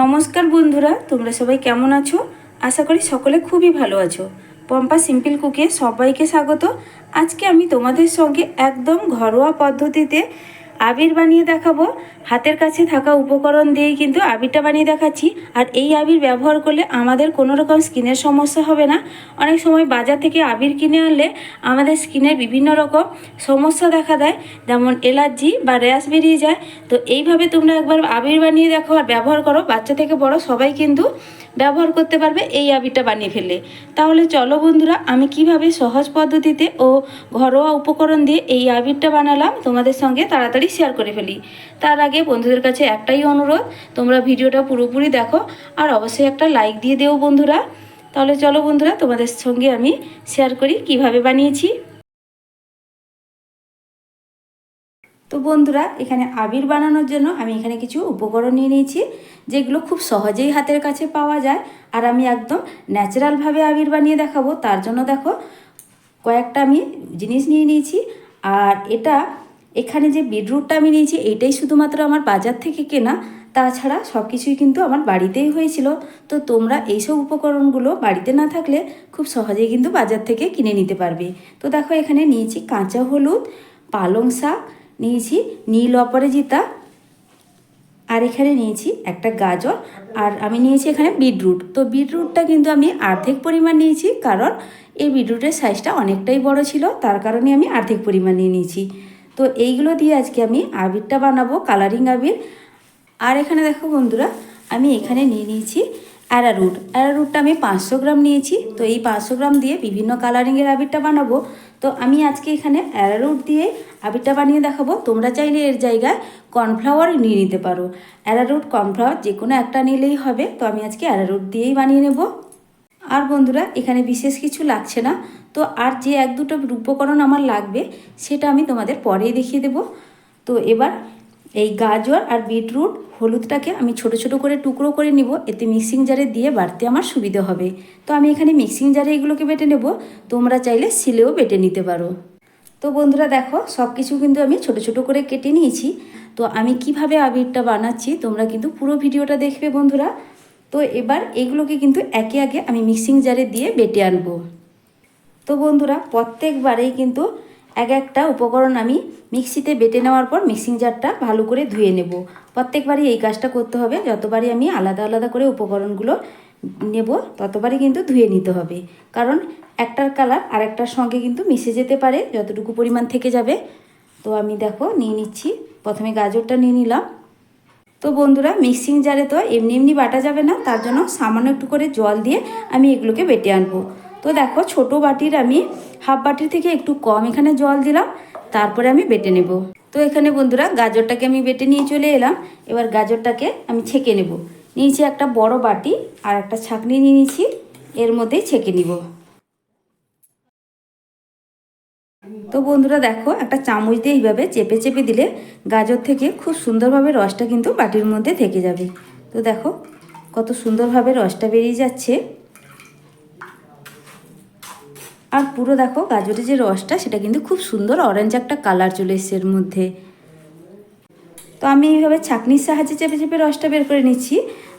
নমস্কার বন্ধুরা, তোমরা সবাই কেমন আছো? আশা করি সকলে খুবই ভালো আছো। পম্পা সিম্পল কুকে সবাইকে স্বাগত। আজকে আমি তোমাদের সঙ্গে একদম ঘরোয়া পদ্ধতিতে আবির বানিয়ে দেখাবো। হাতের কাছে থাকা উপকরণ দিয়েই কিন্তু আবিরটা বানিয়ে দেখাচ্ছি। আর এই আবির ব্যবহার করলে আমাদের কোনো রকম স্কিনের সমস্যা হবে না। অনেক সময় বাজার থেকে আবির কিনে আনলে আমাদের স্কিনের বিভিন্ন রকম সমস্যা দেখা দেয়। যেমন এলার্জি বা র্যাশ বেরিয়ে যায়। তো এইভাবে তোমরা একবার আবির বানিয়ে দেখো আর ব্যবহার করো। বাচ্চা থেকে বড় সবাই কিন্তু ব্যবহার করতে পারবে, এই আবিরটা বানিয়ে ফেলে তাহলে চলো বন্ধুরা, আমি কীভাবে সহজ পদ্ধতিতে ও ঘরোয়া উপকরণ দিয়ে এই আবিরটা বানালাম তোমাদের সঙ্গে তাড়াতাড়ি শেয়ার করে ফেলি। তার আগে বন্ধুদের কাছে একটাই অনুরোধ, তোমরা ভিডিওটা পুরোপুরি দেখো আর অবশ্যই একটা লাইক দিয়ে দেও বন্ধুরা। তাহলে চলো বন্ধুরা, তোমাদের সঙ্গে আমি শেয়ার করি কীভাবে বানিয়েছি। তো বন্ধুরা, এখানে আবির বানানোর জন্য আমি এখানে কিছু উপকরণ নিয়ে নিয়েছি, যেগুলো খুব সহজেই হাতের কাছে পাওয়া যায়। আর আমি একদম ন্যাচারালভাবে আবির বানিয়ে দেখাবো, তার জন্য দেখো কয়েকটা আমি জিনিস নিয়ে নিয়েছি। আর এটা এখানে যে বিটরুটটা আমি নিয়েছি, এইটাই শুধুমাত্র আমার বাজার থেকে কেনা, তাছাড়া সব কিছুই কিন্তু আমার বাড়িতেই হয়েছিল। তো তোমরা এইসব উপকরণগুলো বাড়িতে না থাকলে খুব সহজেই কিন্তু বাজার থেকে কিনে নিতে পারবে। তো দেখো এখানে নিয়েছি কাঁচা হলুদ, পালং শাক নিয়েছি নীল অপরাজিতা আর এখানে নিয়েছি একটা গাজর। আর আমি নিয়েছি এখানে বিটরুট। তো বিটরুটটা কিন্তু আমি আর্ধেক পরিমাণ নিয়েছি কারণ এই বিটরুটের সাইজটা অনেকটাই বড় ছিল, তার কারণে আমি আর্ধেক পরিমাণ নিয়ে নিয়েছি। তো এইগুলো দিয়ে আজকে আমি আবিরটা বানাবো কালারিং আবির। আর এখানে দেখো বন্ধুরা, আমি এখানে নিয়ে নিয়েছি অ্যারারুট অ্যারারুটটা আমি পাঁচশো গ্রাম নিয়েছি। তো এই পাঁচশো গ্রাম দিয়ে বিভিন্ন কালারিংয়ের আবিরটা বানাবো। তো আমি আজকে এখানে অ্যারারুট দিয়ে আবিরটা বানিয়ে দেখাবো। তোমরা চাইলে এর জায়গায় কর্নফ্লাওয়ার নিয়ে নিতে পারো। অ্যারারুট কর্নফ্লাওয়ার যে কোনো একটা নিলেই হবে। তো আমি আজকে অ্যারারুট দিয়েই বানিয়ে নেব। আর বন্ধুরা, এখানে বিশেষ কিছু লাগছে না। তো আর যে এক দুটো উপকরণ আমার লাগবে, সেটা আমি তোমাদের পরেই দেখিয়ে দেব। তো এবার এই গাজর আর বিটরুট হলুদটাকে আমি ছোট ছোট করে টুকরো করে নিব। এতে মিক্সিং জারে দিয়ে বাড়তে আমার সুবিধা হবে। তো আমি এখানে মিক্সিং জারে এগুলোকে বেটে নেব। তোমরা চাইলে সিলেও বেটে নিতে পারো। তো বন্ধুরা দেখো সব কিছু কিন্তু আমি ছোট ছোট করে কেটে নিয়েছি। তো আমি কীভাবে আবিরটা বানাচ্ছি তোমরা কিন্তু পুরো ভিডিওটা দেখবে বন্ধুরা। তো এবার এগুলোকে কিন্তু একে আগে আমি মিক্সিং জারে দিয়ে বেটে আনব। তো বন্ধুরা, প্রত্যেকবারেই কিন্তু এক একটা উপকরণ আমি মিক্সিতে বেটে নেওয়ার পর মিক্সিং জারটা ভালো করে ধুয়ে নেব। প্রত্যেকবারই এই কাজটা করতে হবে। যতবারই আমি আলাদা আলাদা করে উপকরণগুলো নেব, ততবারই কিন্তু ধুয়ে নিতে হবে। কারণ একটার কালার আর একটার সঙ্গে কিন্তু মিশে যেতে পারে, যতটুকু পরিমাণ থেকে যাবে। তো আমি দেখো, নিয়ে নিচ্ছি। প্রথমে গাজরটা নিয়ে নিলাম। তো বন্ধুরা, মিক্সিং জারে তো এমনি এমনি বাটা যাবে না, তার জন্য সামান্য একটু করে জল দিয়ে আমি এগুলোকে বেটে আনব। তো দেখো ছোট বাটির আমি হাফ বাটির থেকে একটু কম এখানে জল দিলাম, তারপরে আমি বেটে নেব। তো এখানে বন্ধুরা গাজরটাকে আমি বেটে নিয়ে চলে এলাম, এবার গাজরটাকে আমি ছেঁকে নেব। নিয়েছি একটা বড় বাটি আর একটা ছাঁকনি নিয়ে নিয়েছি, এর মধ্যেই ছেঁকে নিব। তো বন্ধুরা দেখো একটা চামচ দিয়ে এইভাবে চেপে চেপে দিলে গাজর থেকে খুব সুন্দরভাবে রসটা কিন্তু বাটির মধ্যে থেকে যাবে। তো দেখো কত সুন্দরভাবে রসটা বেরিয়ে যাচ্ছে। আর পুরো দেখো গাজরের যে রসটা, সেটা কিন্তু খুব সুন্দর অরেঞ্জ একটা কালার চলে এসছে এর মধ্যে। তো আমি এইভাবে ছাঁকনির সাহায্যে চেপে চেপে রসটা বের করে নিচ্ছি।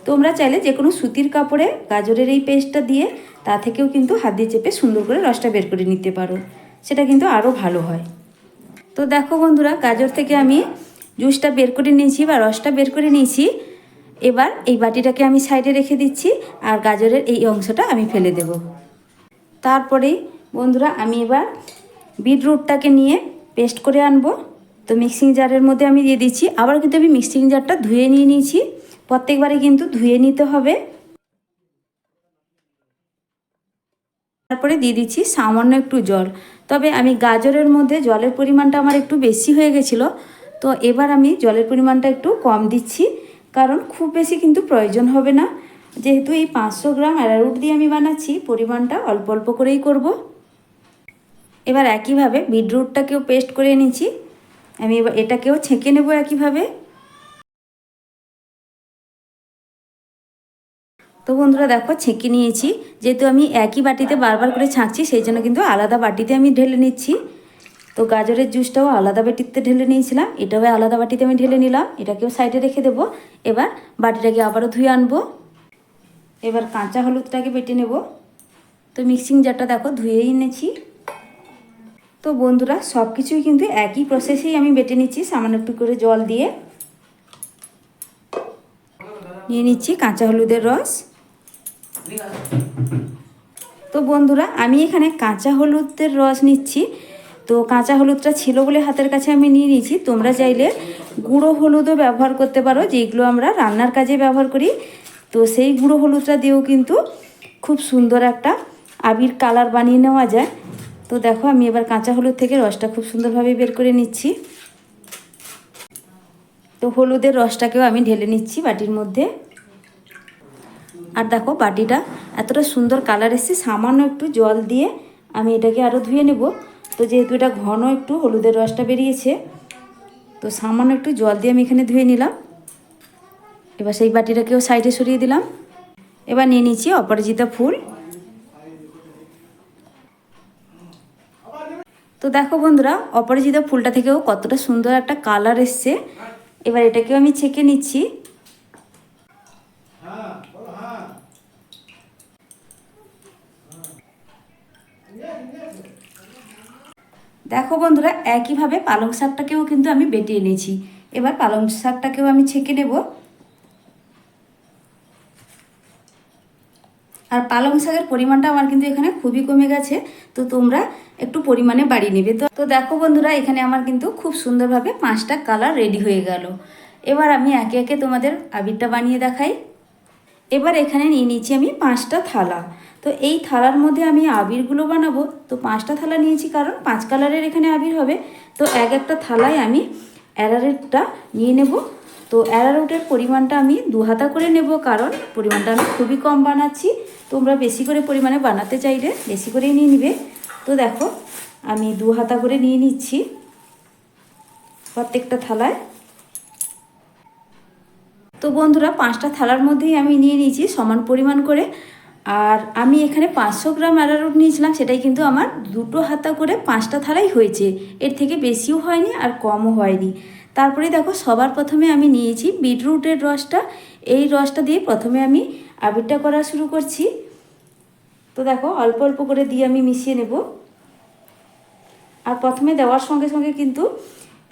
তোমরা চাইলে যে কোনো সুতির কাপড়ে গাজরের এই পেস্টটা দিয়ে তা থেকেও কিন্তু হাত দিয়ে চেপে সুন্দর করে রসটা বের করে নিতে পারো। সেটা কিন্তু আরও ভালো হয়। তো দেখো বন্ধুরা, গাজর থেকে আমি জুসটা বের করে নিয়েছি বা রসটা বের করে নিয়েছি। এবার এই বাটিটাকে আমি সাইডে রেখে দিচ্ছি আর গাজরের এই অংশটা আমি ফেলে দেব। তারপরেই বন্ধুরা, আমি এবার বিটরুটটাকে নিয়ে পেস্ট করে আনব। তো মিক্সিং জারের মধ্যে আমি দিয়ে দিচ্ছি। আবার কিন্তু আমি মিক্সিং জারটা ধুয়ে নিয়ে নিয়েছি। প্রত্যেকবারে কিন্তু ধুয়ে নিতে হবে। তারপরে দিয়ে দিচ্ছি সামান্য একটু জল। তবে আমি গাজরের মধ্যে জলের পরিমাণটা আমার একটু বেশি হয়ে গেছিল। তো এবার আমি জলের পরিমাণটা একটু কম দিচ্ছি। কারণ খুব বেশি কিন্তু প্রয়োজন হবে না। যেহেতু এই পাঁচশো গ্রাম অ্যারারুট দিয়ে আমি বানাচ্ছি, পরিমাণটা অল্প অল্প করেই করব। এবার একইভাবে বিটরুটটাকেও পেস্ট করে নিচ্ছি আমি এবার এটাকেও ছেঁকে নেব একইভাবে। তো বন্ধুরা দেখো, ছেঁকে নিয়েছি। যেহেতু আমি একই বাটিতে বারবার করে ছাঁকছি, সেই জন্য কিন্তু আলাদা বাটিতে আমি ঢেলে নিচ্ছি। তো গাজরের জুসটাও আলাদা বাটিতে ঢেলে নিয়েছিলাম, এটাও আলাদা বাটিতে আমি ঢেলে নিলাম, এটাকেও সাইডে রেখে দেবো। এবার বাটিটাকে আবারও ধুয়ে আনব। এবার কাঁচা হলুদটাকে বেটে নেব। তো মিক্সিং জারটা দেখো, ধুয়েই এনেছি। তো বন্ধুরা সব কিছুই কিন্তু একই প্রসেসেই আমি বেটে নিচ্ছি, সামান্য একটু করে জল দিয়ে। নিয়ে নিচ্ছি কাঁচা হলুদের রস। তো বন্ধুরা, আমি এখানে কাঁচা হলুদের রস নিচ্ছি। তো কাঁচা হলুদটা ছিল বলে হাতের কাছে আমি নিয়ে নিয়েছি। তোমরা চাইলে গুঁড়ো হলুদও ব্যবহার করতে পারো যেগুলো আমরা রান্নার কাজে ব্যবহার করি। তো সেই গুঁড়ো হলুদটা দিয়েও কিন্তু খুব সুন্দর একটা আবির কালার বানিয়ে নেওয়া যায়। তো দেখো, আমি এবার কাঁচা হলুদ থেকে রসটা খুব সুন্দরভাবে বের করে নিচ্ছি। তো হলুদের রসটাকেও আমি ঢেলে নিচ্ছি বাটির মধ্যে। আর দেখো, বাটিটা এতটা সুন্দর কালার এসছে, সামান্য একটু জল দিয়ে আমি এটাকে আরও ধুয়ে নেব। তো যেহেতু এটা ঘন একটু হলুদের রসটা বেরিয়েছে, তো সামান্য একটু জল দিয়ে আমি এখানে ধুয়ে নিলাম। এবার সেই বাটিটাকেও সাইডে সরিয়ে দিলাম। এবার নিয়ে নিচ্ছি অপরাজিতা ফুল। দেখো বন্ধুরা অপরাজিতা ফুলটা থেকেও কতটা সুন্দর একটা কালার এসছে। এবার এটাকেও আমি ছেঁকে নিচ্ছি। দেখো বন্ধুরা, একইভাবে পালং শাকটাকেও কিন্তু আমি বেটিয়ে নিয়েছি এবার পালং শাকটাকেও আমি ছেঁকে নেব। আর পালং শাকের পরিমাণটা আমার কিন্তু এখানে খুবই কমে গেছে, তো তোমরা একটু পরিমাণে বাড়িয়ে নেবে। তো তো দেখো বন্ধুরা, এখানে আমার কিন্তু খুব সুন্দরভাবে পাঁচটা কালার রেডি হয়ে গেল। এবার আমি একে একে তোমাদের আবিরটা বানিয়ে দেখাই। এবার এখানে নিয়ে নিচ্ছি আমি পাঁচটা থালা। তো এই থালার মধ্যে আমি আবিরগুলো বানাবো। তো পাঁচটা থালা নিয়েছি, কারণ পাঁচ কালারের এখানে আবির হবে। তো এক একটা থালায় আমি অ্যারারুটটা নিয়ে নেব। তো অ্যারারুটের পরিমাণটা আমি দু হাতা করে নেব, কারণ পরিমাণটা আমি খুবই কম বানাচ্ছি। তোমরা বেশি করে পরিমাণে বানাতে চাইলে বেশি করেই নিয়ে নিবে। তো দেখো, আমি দু হাতা করে নিয়ে নিচ্ছি প্রত্যেকটা থালায়। তো বন্ধুরা, পাঁচটা থালার মধ্যেই আমি নিয়ে নিয়েছি সমান পরিমাণ করে। আর আমি এখানে পাঁচশো গ্রাম অ্যারারুট নিয়েছিলাম, সেটাই কিন্তু আমার দুটো হাতা করে পাঁচটা থালাই হয়েছে। এর থেকে বেশিও হয়নি আর কমও হয়নি। তারপরে দেখো সবার প্রথমে আমি নিয়েছি বিটরুটের রসটা। এই রসটা দিয়ে প্রথমে আমি আবিরটা করা শুরু করছি। তো দেখো অল্প অল্প করে দিয়ে আমি মিশিয়ে নেব। আর প্রথমে দেওয়ার সঙ্গে সঙ্গে কিন্তু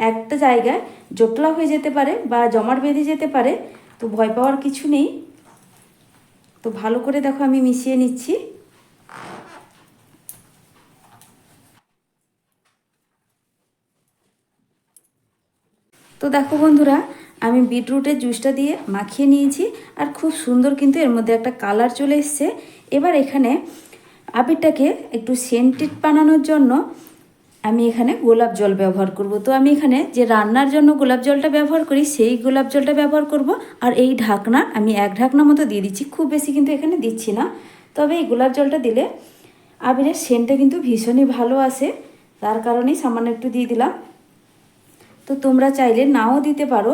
একটা জায়গায় জটলা হয়ে যেতে পারে বা জমাট বেঁধে যেতে পারে। তো ভয় পাওয়ার কিছু নেই। তো ভালো করে দেখো আমি মিশিয়ে নিচ্ছি। তো দেখো বন্ধুরা, আমি বিটরুটের জুসটা দিয়ে মাখিয়ে নিয়েছি আর খুব সুন্দর কিন্তু এর মধ্যে একটা কালার চলে এসছে। এবার এখানে আবিরটাকে একটু সেন্টেড বানানোর জন্য আমি এখানে গোলাপ জল ব্যবহার করব। তো আমি এখানে যে রান্নার জন্য গোলাপ জলটা ব্যবহার করি, সেই গোলাপ জলটা ব্যবহার করব আর এই ঢাকনা আমি এক ঢাকনা মতো দিয়ে দিচ্ছি, খুব বেশি কিন্তু এখানে দিচ্ছি না। তবে এই গোলাপ জলটা দিলে আবিরের সেন্টটা কিন্তু ভীষণই ভালো আসে, তার কারণেই সামান্য একটু দিয়ে দিলাম। তো তোমরা চাইলে নাও দিতে পারো।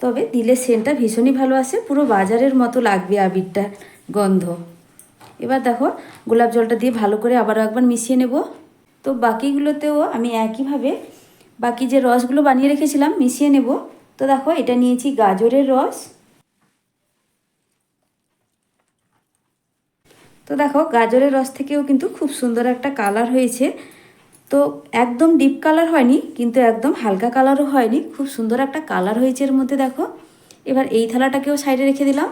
তবে দিলে সেন্টটা ভীষণই ভালো আসে, পুরো বাজারের মতো লাগবে আবিরটা, গন্ধ। এবার দেখো, গোলাপ জলটা দিয়ে ভালো করে আবারও একবার মিশিয়ে নেব। তো বাকিগুলোতেও আমি একইভাবে বাকি যে রসগুলো বানিয়ে রেখেছিলাম মিশিয়ে নেব। তো দেখো, এটা নিয়েছি গাজরের রস। তো দেখো, গাজরের রস থেকেও কিন্তু খুব সুন্দর একটা কালার হয়েছে। তো একদম ডিপ কালার হয়নি, কিন্তু একদম হালকা কালারও হয়নি। খুব সুন্দর একটা কালার হয়েছে এর মধ্যে, দেখো। এবার এই থালাটাকেও সাইডে রেখে দিলাম।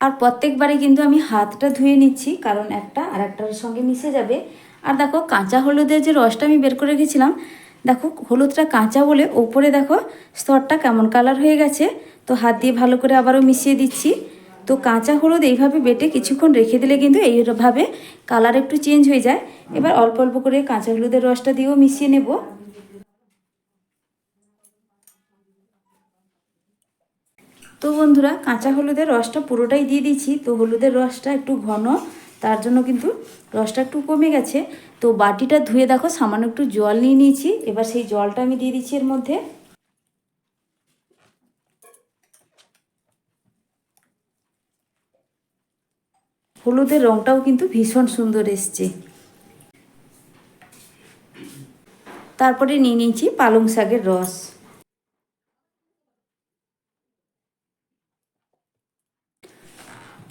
আর প্রত্যেকবারে কিন্তু আমি হাতটা ধুয়ে নিচ্ছি, কারণ একটা আর একটার সঙ্গে মিশে যাবে। আর দেখো, কাঁচা হলুদের যে রসটা আমি বের করে রেখেছিলাম, দেখো, হলুদটা কাঁচা বলে ওপরে দেখো, স্তরটা কেমন কালার হয়ে গেছে। তো হাত দিয়ে ভালো করে আবারও মিশিয়ে দিচ্ছি। তো কাঁচা হলুদ এইভাবে বেটে কিছুক্ষণ রেখে দিলে কিন্তু এইভাবে কালার একটু চেঞ্জ হয়ে যায়। এবার অল্প অল্প করে কাঁচা হলুদের রসটা দিয়েও মিশিয়ে নেব। তো বন্ধুরা, কাঁচা হলুদের রসটা পুরোটাই দিয়ে দিচ্ছি তো হলুদের রসটা একটু ঘন, তার জন্য কিন্তু রসটা একটু কমে গেছে। তো বাটিটা ধুয়ে দেখো, সামান্য একটু জল নিয়ে নিয়েছি। এবার সেই জলটা আমি দিয়ে দিচ্ছি এর মধ্যে। হলুদের রঙটাও কিন্তু ভীষণ সুন্দর এসছে। তারপরে নিয়ে নিয়েছি পালং শাকের রস।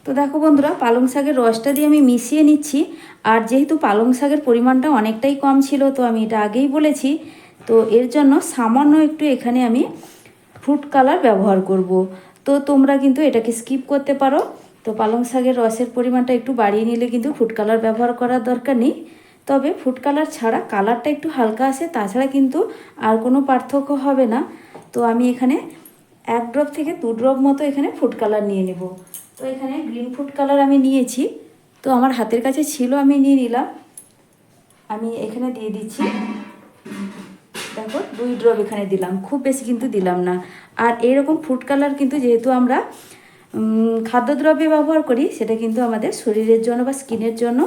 তো দেখো বন্ধুরা, পালং শাকের রসটা দিয়ে আমি মিশিয়ে নিচ্ছি। আর যেহেতু পালং শাকের পরিমাণটা অনেকটাই কম ছিল, তো আমি এটা আগেই বলেছি। তো এর জন্য সামান্য একটু এখানে আমি ফ্রুট কালার ব্যবহার করব। তো তোমরা কিন্তু এটাকে স্কিপ করতে পারো। তো পালং শাকের রসের পরিমাণটা একটু বাড়িয়ে নিলে কিন্তু ফুড কালার ব্যবহার করার দরকার নেই। তবে ফুড কালার ছাড়া কালারটা একটু হালকা আসে তাছাড়া কিন্তু আর কোনো পার্থক্য হবে না। তো আমি এখানে এক ড্রপ থেকে দু ড্রপ মতো এখানে ফুড কালার নিয়ে নেব। তো এখানে গ্রিন ফুড কালার আমি নিয়েছি। তো আমার হাতের কাছে ছিল, আমি নিয়ে নিলাম। আমি এখানে দিয়ে দিচ্ছি। দেখো, দুই ড্রপ এখানে দিলাম। খুব বেশি কিন্তু দিলাম না। আর এরকম ফুড কালার কিন্তু যেহেতু আমরা খাদ্যদ্রব্যে ব্যবহার করি, সেটা কিন্তু আমাদের শরীরের জন্য বা স্কিনের জন্য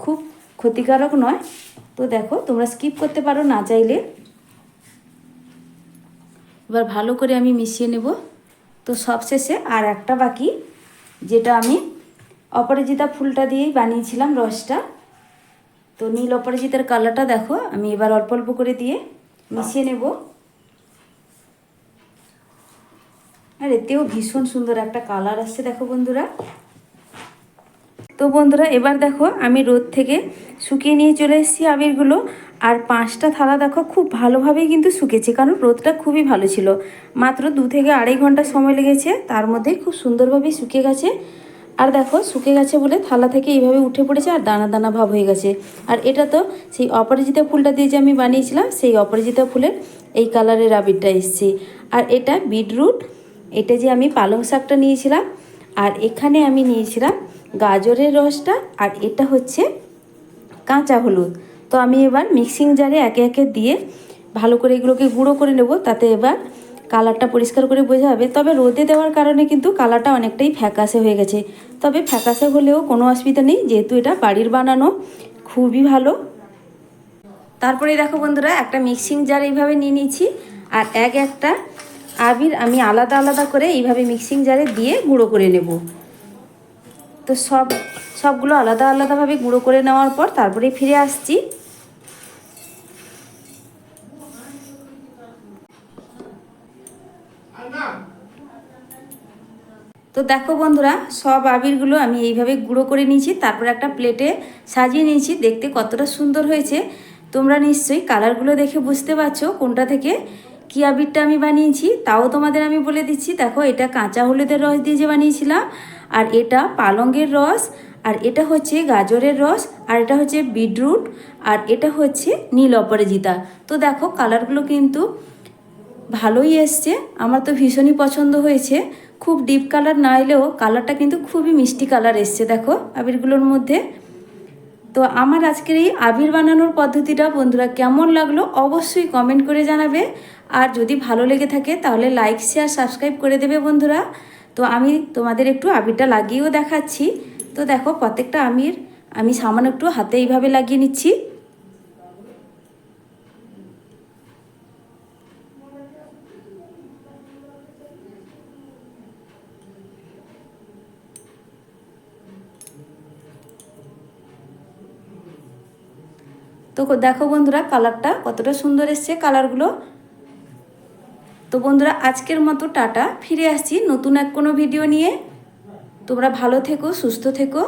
খুব ক্ষতিকারক নয়। তো দেখো, তোমরা স্কিপ করতে পারো, না চাইলে। এবার ভালো করে আমি মিশিয়ে নেব। তো সবশেষে আর একটা বাকি, যেটা আমি অপরাজিতা ফুলটা দিয়েই বানিয়েছিলাম রসটা। তো নীল অপরাজিতার কালারটা দেখো, আমি এবার অল্প অল্প করে দিয়ে মিশিয়ে নেব। আর এতেও ভীষণ সুন্দর একটা কালার আসছে, দেখো বন্ধুরা। তো বন্ধুরা, এবার দেখো আমি রোদ থেকে শুকিয়ে নিয়ে চলে এসেছি আবিরগুলো। আর পাঁচটা থালা দেখো, খুব ভালোভাবেই কিন্তু শুকেছে, কারণ রোদটা খুবই ভালো ছিল। মাত্র দু থেকে আড়াই ঘণ্টা সময় লেগেছে, তার মধ্যে খুব সুন্দরভাবেই শুকিয়ে গেছে। আর দেখো শুকে গেছে বলে থালা থেকে এইভাবে উঠে পড়েছে আর দানা দানা ভাব হয়ে গেছে। আর এটা তো সেই অপরাজিতা ফুলটা দিয়ে যে আমি বানিয়েছিলাম, সেই অপরাজিতা ফুলের এই কালারের আবিরটা এসছে। আর এটা বিটরুট এটা যে আমি পালং শাকটা নিয়েছিলাম, আর এখানে আমি নিয়েছিলাম গাজরের রসটা, আর এটা হচ্ছে কাঁচা হলুদ। তো আমি এবার মিক্সিং জারে একে একে দিয়ে ভালো করে এগুলোকে গুঁড়ো করে নেব, তাতে এবার কালারটা পরিষ্কার করে বোঝা যাবে। তবে রোদে দেওয়ার কারণে কিন্তু কালারটা অনেকটাই ফ্যাকাসে হয়ে গেছে। তবে ফ্যাকাসে হলেও কোনো অসুবিধা নেই, যেহেতু এটা বাড়ির বানানো, খুবই ভালো। তারপরে দেখো বন্ধুরা, একটা মিক্সিং জার এইভাবে নিয়ে নিয়েছি আর এক একটা আবির আমি আলাদা আলাদা করে এইভাবে মিক্সিং জারে দিয়ে গুঁড়ো করে নেব। তো সব, সবগুলো আলাদা আলাদাভাবে গুঁড়ো করে নেওয়ার পর তারপরে ফিরে আসছি। তো দেখো বন্ধুরা, সব আবিরগুলো আমি এইভাবে গুঁড়ো করে নিয়েছি, তারপর একটা প্লেটে সাজিয়ে নিয়েছি, দেখতে কতটা সুন্দর হয়েছে। তোমরা নিশ্চয়ই কালারগুলো দেখে বুঝতে পারছ কোনটা থেকে কী আবিরটা আমি বানিয়েছি, তাও তোমাদের আমি বলে দিচ্ছি, দেখো এটা কাঁচা হলুদের রস দিয়ে যে বানিয়েছিলাম, আর এটা পালঙ্গের রস, আর এটা হচ্ছে গাজরের রস, আর এটা হচ্ছে বিটরুট, আর এটা হচ্ছে নীল অপরাজিতা। তো দেখো কালারগুলো কিন্তু ভালোই এসছে, আমার তো ভীষণই পছন্দ হয়েছে। খুব ডিপ কালার না এলেও কালারটা কিন্তু খুবই মিষ্টি কালার এসছে, দেখো আবিরগুলোর মধ্যে। তো আমার আজকের এই আবির বানানোর পদ্ধতিটা বন্ধুরা কেমন লাগল অবশ্যই কমেন্ট করে জানাবে। আর যদি ভালো লেগে থাকে তাহলে লাইক শেয়ার সাবস্ক্রাইব করে দেবে বন্ধুরা। তো আমি তোমাদের একটু আবিরটা লাগিয়েও দেখাচ্ছি। তো দেখো প্রত্যেকটা আমির, আমি সামান্য একটু হাতে এইভাবে লাগিয়ে নিচ্ছি। তো দেখো বন্ধুরা কালারটা কতটা সুন্দর এসছে কালারগুলো তো বন্ধুরা, আজকের মতো টাটা। ফিরে আসছি নতুন এক কোনো ভিডিও নিয়ে। তোমরা ভালো থেকো, সুস্থ থেকো।